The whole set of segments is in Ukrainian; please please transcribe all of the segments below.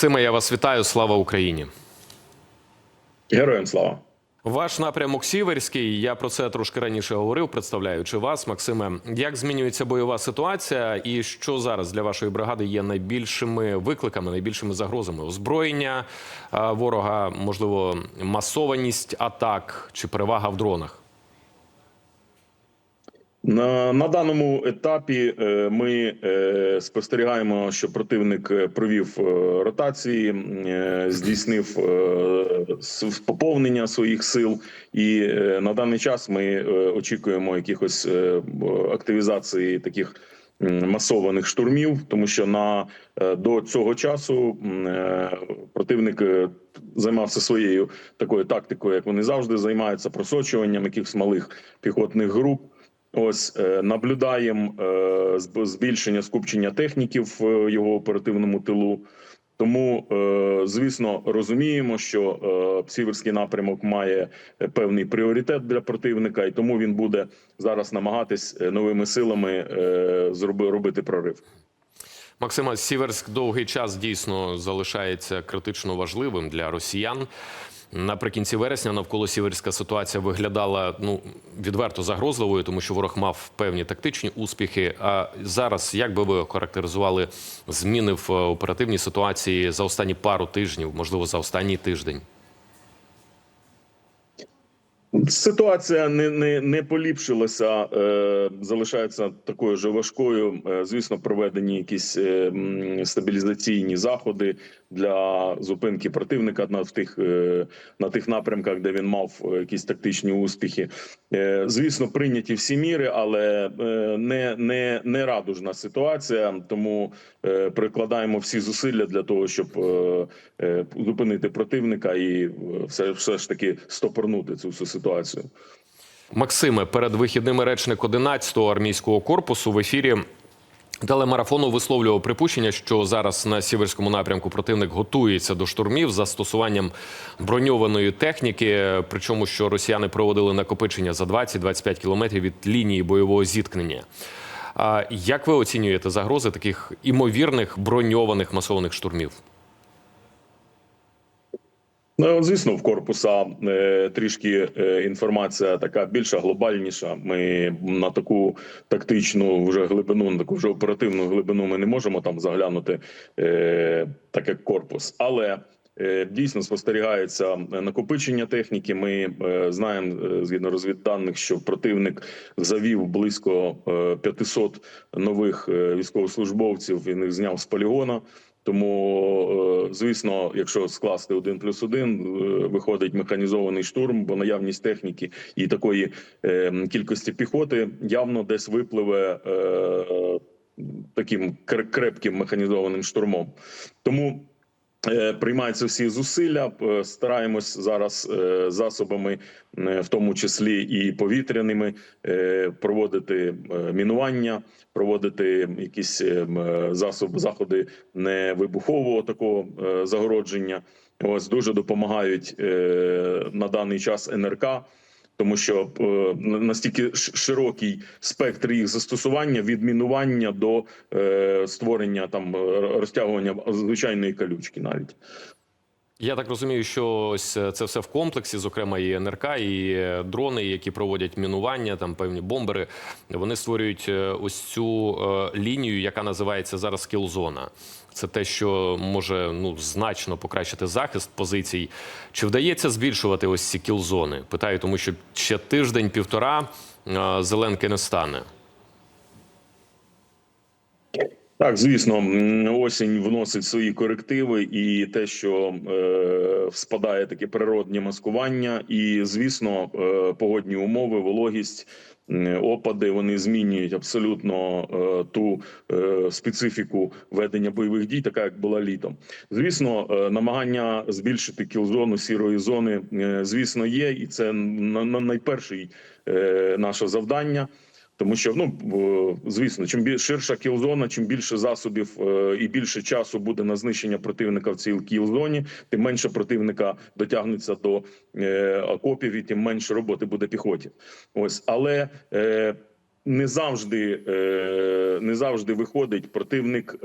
Максиме, я вас вітаю. Слава Україні. Героям слава. Ваш напрямок Сіверський. Я про це трошки раніше говорив, представляючи вас, Максиме. Як змінюється бойова ситуація, і що зараз для вашої бригади є найбільшими викликами, найбільшими загрозами? Озброєння ворога, можливо, масованість атак чи перевага в дронах? На, на даному етапі е, ми е, спостерігаємо, що противник е, провів ротації, здійснив поповнення своїх сил, і на даний час ми очікуємо якихось активізації таких масованих штурмів, тому що на до цього часу противник займався своєю такою тактикою, як вони завжди займаються просочуванням якихось малих піхотних груп. Ось е, наблюдаємо е, збільшення скупчення техніків в його оперативному тилу. Тому, е, звісно, розуміємо, що сіверський напрямок має певний пріоритет для противника, і тому він буде зараз намагатись новими силами зробити робити прорив. Максима, Сіверськ довгий час дійсно залишається критично важливим для росіян. Наприкінці вересня навколо Сіверська ситуація виглядала ну відверто загрозливою, тому що ворог мав певні тактичні успіхи. А зараз як би ви охарактеризували зміни в е, оперативній ситуації за останні пару тижнів, можливо, за останній тиждень? Ситуація не не, не поліпшилася, е, залишається такою ж важкою. Е, звісно, проведені якісь е, стабілізаційні заходи для зупинки противника на в тих е, на тих напрямках, де він мав е, якісь тактичні успіхи. Е, звісно, прийняті всі міри, але е, не, не, не радужна ситуація. Тому е, прикладаємо всі зусилля для того, щоб е, е, зупинити противника і е, все, все ж таки стопорнути цю всю ситуацію. Максиме, перед вихідними речник 11-го армійського корпусу в ефірі телемарафону висловлював припущення, що зараз на сіверському напрямку противник готується до штурмів застосуванням броньованої техніки. Причому що росіяни проводили накопичення за 20-25 кілометрів від лінії бойового зіткнення. Як ви оцінюєте загрози таких імовірних броньованих масованих штурмів? Ну, звісно, в корпуса е, трішки е, інформація така більша, глобальніша. Ми на таку тактичну вже глибину, на таку вже оперативну глибину ми не можемо там заглянути, е, так як корпус. Але дійсно спостерігається накопичення техніки. Ми знаємо згідно розвідданих, що противник завів близько е, 500 нових військовослужбовців. Він їх зняв з полігона. Тому, е, звісно, якщо скласти один плюс один, е, виходить механізований штурм, бо наявність техніки і такої е, кількості піхоти явно десь випливе таким кр- крепким механізованим штурмом. Тому Приймаються всі зусилля. Е, Стараємось зараз е, засобами, е, в тому числі і повітряними, е, проводити е, мінування, проводити якісь е, е, засоби заходи невибухового такого е, загородження. Ось дуже допомагають е, на даний час НРК. Тому що е, настільки широкий спектр їх застосування від мінування до е, створення там е, розтягування звичайної калючки, навіть Я так розумію, що ось е, це все в комплексі, зокрема і НРК, і е, дрони, які проводять мінування, там певні бомбери. Вони створюють е, ось цю лінію, яка називається зараз кілзона. Це те, що може ну значно покращити захист позицій. Чи вдається збільшувати ось ці кілзони? Питаю, тому що ще тиждень-півтора зеленки не стане. Так, звісно, осінь вносить свої корективи, і те, що е, спадає таке природнє маскування, і звісно, е, погодні умови, вологість, опади вони змінюють абсолютно е, ту е, специфіку ведення бойових дій, така як була літом. Звісно, е, намагання збільшити кілзону сірої зони, е, звісно, є, і це на, на найперший е, наше завдання. Тому що ну звісно, чим більш ширша кілзона, чим більше засобів е, і більше часу буде на знищення противника в цій кілзоні, тим менше противника дотягнеться до е, окопів, і тим менше роботи буде піхоті. Ось але. Е, не завжди не завжди виходить. Противник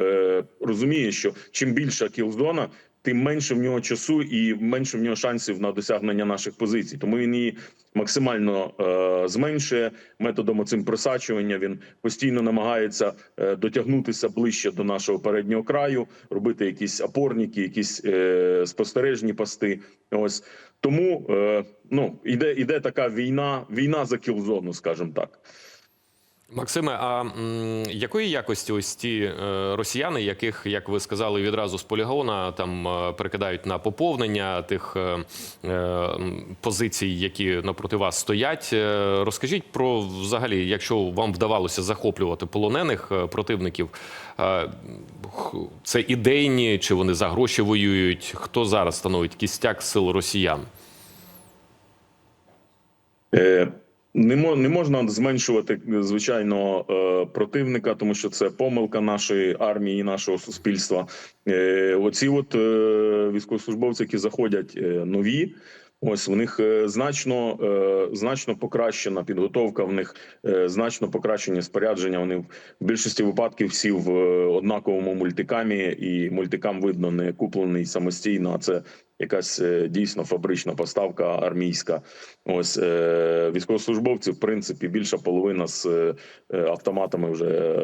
розуміє, що чим більша кілзона, тим менше в нього часу і менше в нього шансів на досягнення наших позицій. Тому він її максимально е, зменшує методом цим просачування. Він постійно намагається е, дотягнутися ближче до нашого переднього краю, робити якісь опорники, якісь е, спостережні пости. Ось тому е, ну іде, іде така війна, війна за кілзону, скажімо так. Максиме, а м, якої якості ось ті е, росіяни, яких, як ви сказали, відразу з полігона там е, перекидають на поповнення тих е, е, позицій, які напроти вас стоять? Е, розкажіть про взагалі, якщо вам вдавалося захоплювати полонених е, противників, е, це ідейні чи вони за гроші воюють? Хто зараз становить кістяк сил росіян? Е, Не, мо- не можна зменшувати звичайно е, противника, тому що це помилка нашої армії, і нашого суспільства. Е, Оці от е, військовослужбовці, які заходять нові. Ось в них е, значно е, значно покращена підготовка. В них е, значно покращені спорядження. Вони в більшості випадків всі в однаковому мультикамі, і мультикам видно не куплений самостійно. А це якась дійсно фабрична поставка армійська. Ось військовослужбовці, в принципі, більша половина з автоматами вже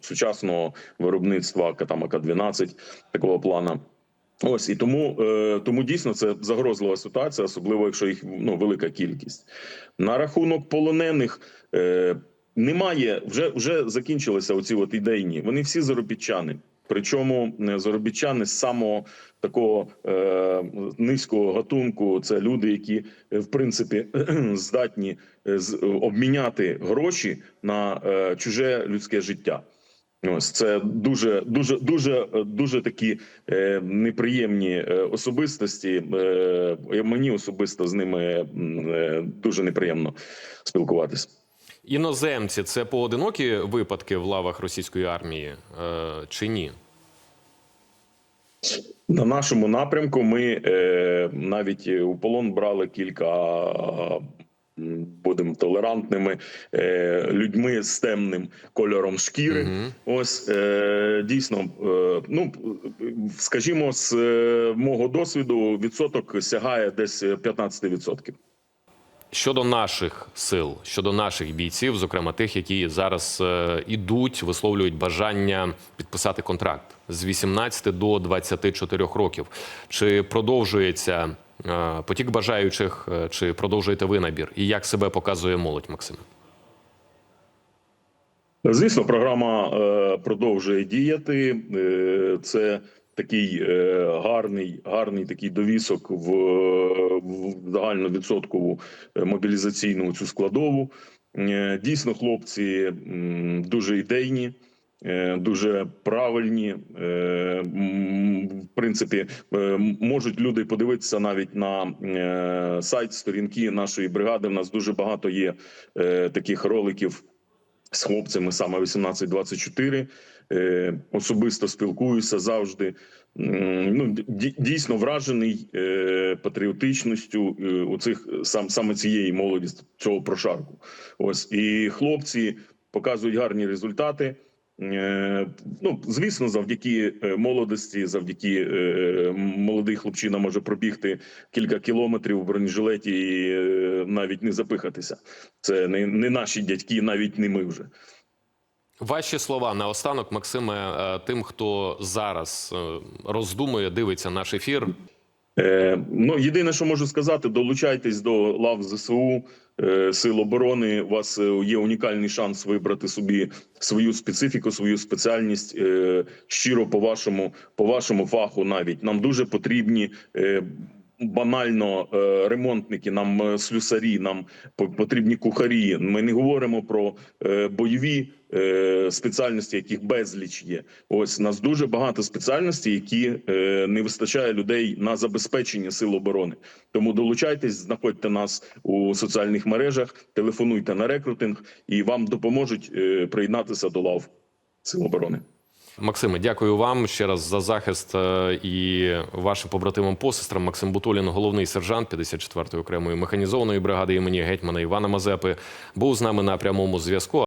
сучасного виробництва там АК-12 такого плана. Ось і тому, е, тому дійсно це загрозлива ситуація, особливо якщо їх ну велика кількість. На рахунок полонених е, немає вже вже закінчилися оці от ідейні. Вони всі заробітчани. Причому е, заробітчани з самого такого е, низького гатунку. Це люди, які в принципі здатні обміняти гроші на чуже людське життя. Ось це дуже дуже дуже дуже такі е, неприємні е, особистості. Е, мені особисто з ними е, дуже неприємно спілкуватися. Іноземці це поодинокі випадки в лавах російської армії е, чи ні? На нашому напрямку ми е, навіть у полон брали кілька. Будемо толерантними е, людьми з темним кольором шкіри. Мгм. Ось е, дійсно, е, ну скажімо, з е, мого досвіду відсоток сягає десь 15%. Щодо наших сил, щодо наших бійців, зокрема тих, які зараз ідуть, висловлюють бажання підписати контракт з 18 до 24 років. Чи продовжується потік бажаючих, е, чи продовжуєте ви набір? І як себе показує молодь, Максим? Звісно, програма е, продовжує діяти. Е, це такий е, гарний, гарний такий довісок в, в загальновідсоткову е, мобілізаційну цю складову. Е, дійсно, хлопці дуже ідейні. Е, Дуже правильні, Е, в принципі, е, можуть люди подивитися навіть на сайт сторінки нашої бригади. У нас дуже багато є таких роликів з хлопцями саме 18-24. Е, особисто спілкуюся завжди. Ну дійсно вражений патріотичністю у цих сам саме цієї молоді цього прошарку. Ось і хлопці показують гарні результати. Е, Ну, звісно, завдяки е, молодості, завдяки е, молодий хлопчина може пробігти кілька кілометрів в бронежилеті і навіть не запихатися. Це не, не наші дядьки, навіть не ми вже. Ваші слова наостанок, Максиме, тим, хто зараз роздумує, дивиться наш ефір. Е, ну, єдине, що можу сказати, долучайтесь до лав ЗСУ, е, Сил оборони. У вас е, є унікальний шанс вибрати собі свою специфіку, свою спеціальність е, щиро по вашому, по вашому фаху. Навіть нам дуже потрібні. Е, Банально е, ремонтники, нам е, слюсарі, нам потрібні кухарі. Ми не говоримо про е, бойові спеціальності, яких безліч є. Ось нас дуже багато спеціальностей, які не вистачає людей на забезпечення сил оборони. Тому долучайтесь, знаходьте нас у соціальних мережах, телефонуйте на рекрутинг, і вам допоможуть приєднатися до лав сил оборони. Максиме, дякую вам ще раз за захист е, і вашим побратимам посестрам. Максим Бутолін, головний сержант 54-ї окремої механізованої бригади імені гетьмана Івана Мазепи, був з нами на прямому зв'язку.